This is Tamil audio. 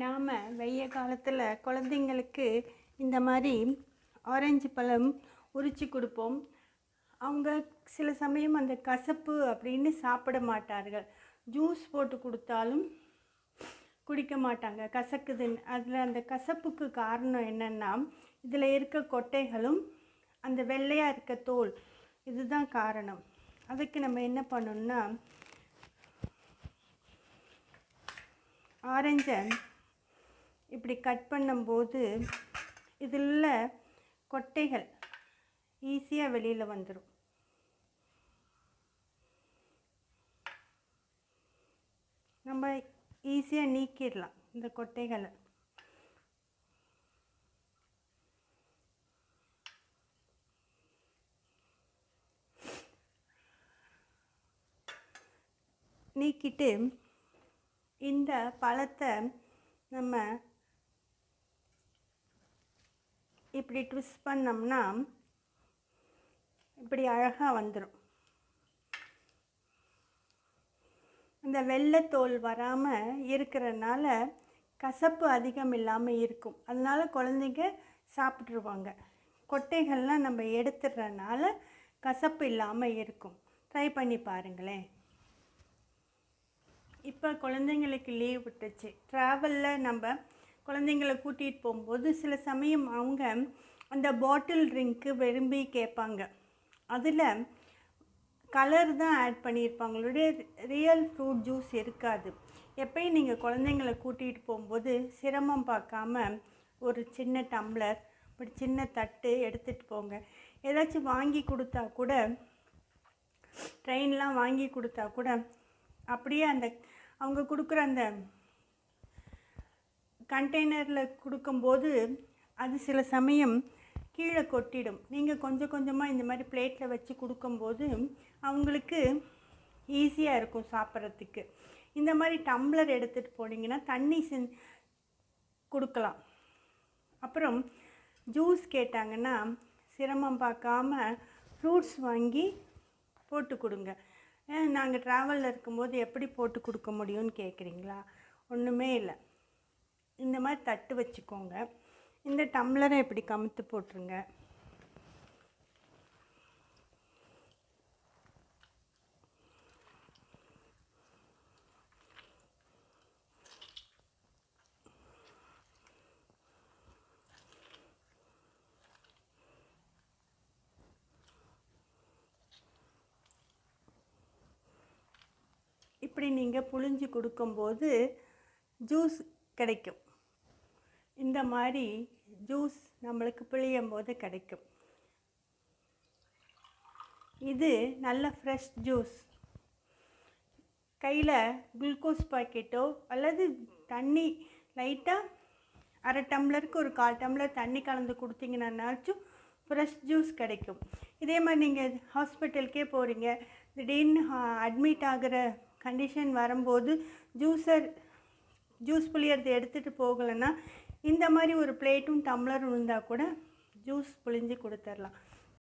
நாம் வெய்ய காலத்தில் குழந்தைங்களுக்கு இந்த மாதிரி ஆரஞ்சு பழம் உரித்து கொடுப்போம். அவங்க சில சமயம் அந்த கசப்பு அப்படின்னு சாப்பிட மாட்டார்கள். ஜூஸ் போட்டு கொடுத்தாலும் குடிக்க மாட்டாங்க. கசக்குதுன்னு. அதில் அந்த கசப்புக்கு காரணம் என்னென்னா இதில் இருக்க கொட்டைகளும் அந்த வெள்ளையாக இருக்க தோல் இதுதான் காரணம். அதுக்கு நம்ம என்ன பண்ணணும்னா ஆரஞ்சை இப்படி கட் பண்ணும்போது இதில் கொட்டைகள் ஈஸியாக வெளியில் வந்துடும் நம்ம ஈஸியாக நீக்கிடலாம் இந்த கொட்டைகளை. நீக்கிட்டு இந்த பழத்தை நம்ம இப்படி ட்விஸ்ட் பண்ணோம்னா இப்படி அழகாக வந்துடும் இந்த வெள்ளைத்தோல் வராமல் இருக்கிறனால கசப்பு அதிகம் இல்லாமல் இருக்கும். அதனால் குழந்தைங்க சாப்பிட்ருவாங்க கொட்டைகள்லாம் நம்ம எடுத்துடுறனால கசப்பு இல்லாமல் இருக்கும். ட்ரை பண்ணி பாருங்களேன். இப்போ குழந்தைங்களுக்கு லீவ் விட்டுச்சு. ட்ராவலில் நம்ம குழந்தைங்கள கூட்டிகிட்டு போகும்போது சில சமயம் அவங்க அந்த பாட்டில் ட்ரிங்க்கு விரும்பி கேட்பாங்க. அதில் கலர் தான் ஆட் பண்ணியிருப்பாங்களுடைய ரியல் ஃப்ரூட் ஜூஸ் இருக்காது. எப்பயும் நீங்கள் குழந்தைங்கள கூட்டிகிட்டு போகும்போது சிரமம் பார்க்காம ஒரு சின்ன டம்ளர் இப்படி சின்ன தட்டு எடுத்துகிட்டு போங்க. ஏதாச்சும் வாங்கி கொடுத்தா கூட ட்ரெயின்லாம் வாங்கி கொடுத்தா கூட அப்படியே அந்த அவங்க கொடுக்குற அந்த கண்டெய்னரில் கொடுக்கும்போது அது சில சமயம் கீழே கொட்டிடும். நீங்கள் கொஞ்சம் கொஞ்சமாக இந்த மாதிரி பிளேட்டில் வச்சு கொடுக்கும்போது அவங்களுக்கு ஈஸியாக இருக்கும் சாப்பிட்றதுக்கு. இந்த மாதிரி டம்ளர் எடுத்துகிட்டு போனீங்கன்னா தண்ணி செஞ் கொடுக்கலாம். அப்புறம் ஜூஸ் கேட்டாங்கன்னா சிரமம் பார்க்காம ஃப்ரூட்ஸ் வாங்கி போட்டு கொடுங்க. நாங்கள் ட்ராவலில் இருக்கும்போது எப்படி போட்டு கொடுக்க முடியும்னு கேட்குறீங்களா ஒன்றுமே இல்லை. இந்த மாதிரி தட்டு வச்சுக்கோங்க. இந்த டம்ளரை இப்படி கமுத்து போட்டுருங்க. இப்படி நீங்கள் புழிஞ்சு கொடுக்கும்போது ஜூஸ் கிடைக்கும். இந்த மாதிரி ஜூஸ் நம்மளுக்கு பிழியும் போது கிடைக்கும். இது நல்ல ஃப்ரெஷ் ஜூஸ் கையில் குளுக்கோஸ் பாக்கெட்டோ அல்லது தண்ணி லைட்டாக அரை டம்ளருக்கு ஒரு கால் டம்ளர் தண்ணி கலந்து கொடுத்தீங்கன்னாச்சும் ஃப்ரெஷ் ஜூஸ் கிடைக்கும். இதே மாதிரி நீங்கள் ஹாஸ்பிட்டலுக்கே போகிறீங்க திடீர்னு அட்மிட் ஆகிற கண்டிஷன் வரும்போது ஜூஸர் ஜூஸ் புளியறது எடுத்துகிட்டு போகலைன்னா இந்த மாதிரி ஒரு பிளேட்டும் டம்ளரும் இருந்தால் கூட ஜூஸ் புளிஞ்சு கொடுத்துர்லாம்.